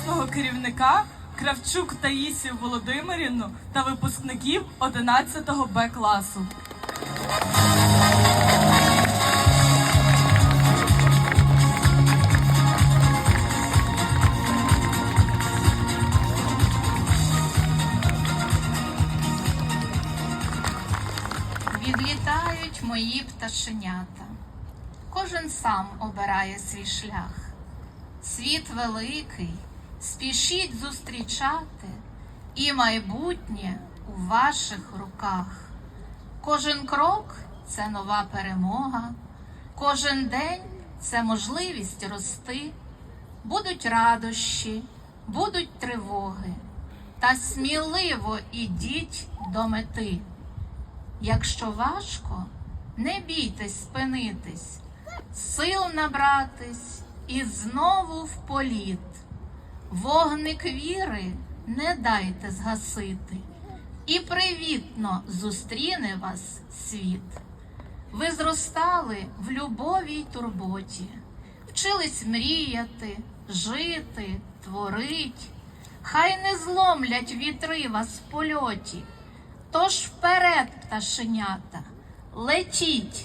класного керівника Кравчук Таїсію Володимирівну та випускників 11 Б класу. Відлітають мої пташенята. Кожен сам обирає свій шлях. Світ великий, спішіть зустрічати, і майбутнє у ваших руках. Кожен крок це нова перемога, кожен день це можливість рости. Будуть радощі, будуть тривоги, та сміливо ідіть до мети. Якщо важко, не бійтесь спинитись, сил набратись і знову в політ. Вогник віри не дайте згасити, і привітно зустріне вас світ. Ви зростали в любові й турботі, вчились мріяти, жити, творить. Хай не зломлять вітри вас в польоті. Тож вперед, пташенята, летіть.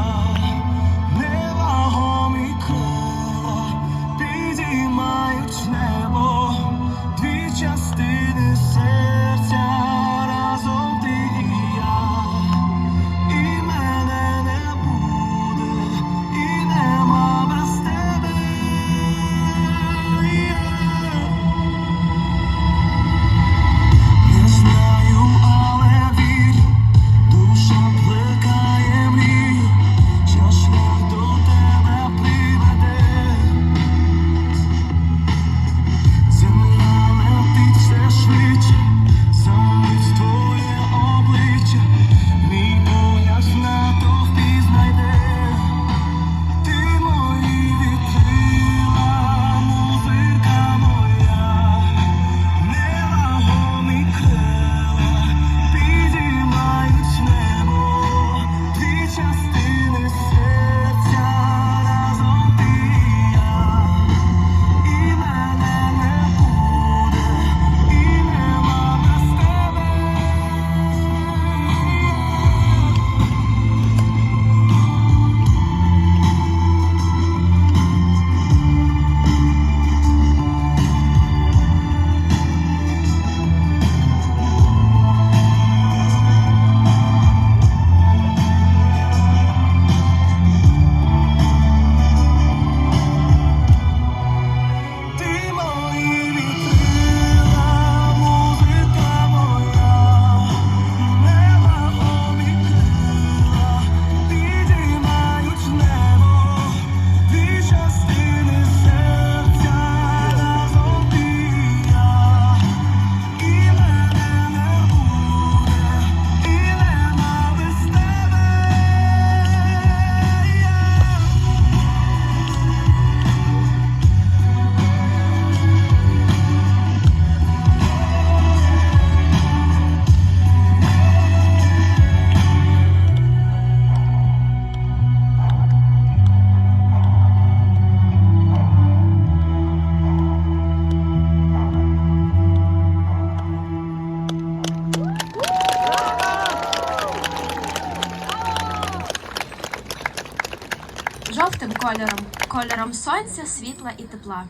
жовтим кольором, кольором сонця, світла і тепла.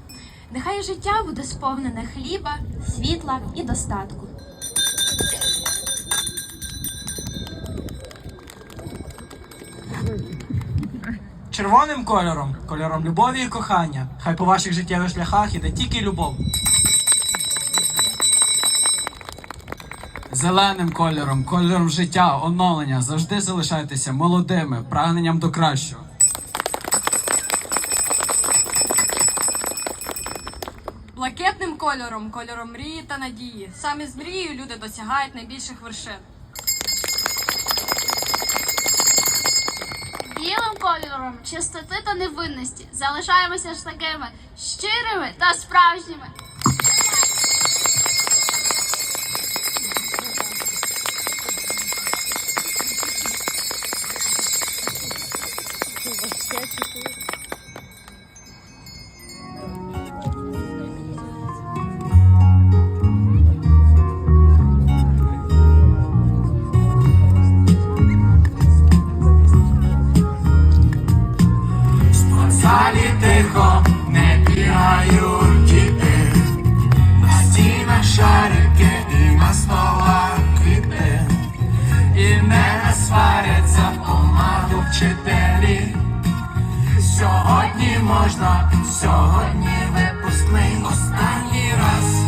Нехай життя буде сповнене хліба, світла і достатку. Червоним кольором, кольором любові і кохання. Хай по ваших життєвих шляхах іде тільки любов. Зеленим кольором, кольором життя, оновлення завжди залишайтеся молодими, прагненням до кращого. Ракетним кольором, кольором мрії та надії. Саме з мрією люди досягають найбільших вершин. Білим кольором чистоти та невинності залишаємося ж такими щирими та справжніми. вчителі. Сьогодні можна, сьогодні випускний останній раз.